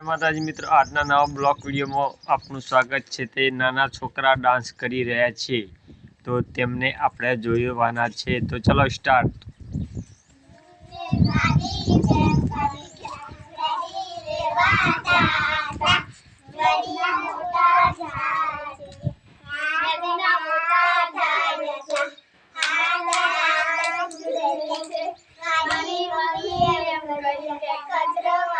માતાજી મિત્રો, આજના નવા બ્લોક વિડીયોમાં આપનું સ્વાગત છે. તે નાના છોકરા ડાન્સ કરી રહ્યા છે. તો તેમને આપણે જોવાના છે. તો ચલો સ્ટાર્ટ મારી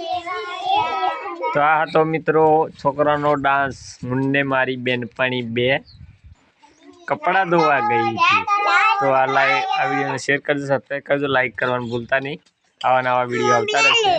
તો આ હતો મિત્રો છોકરાનો ડાન્સ મુન્ને મારી બેનપણી બે. કપડાં ધોવા ગઈ હતી. તો આ લાઈક આ વિડીયોને શેર કરજો સબસ્ક્રાઈબ કરજો લાઈક કરવાનું ભૂલતા નહીં. આવા નવા વીડિયો આવતા રહેશે.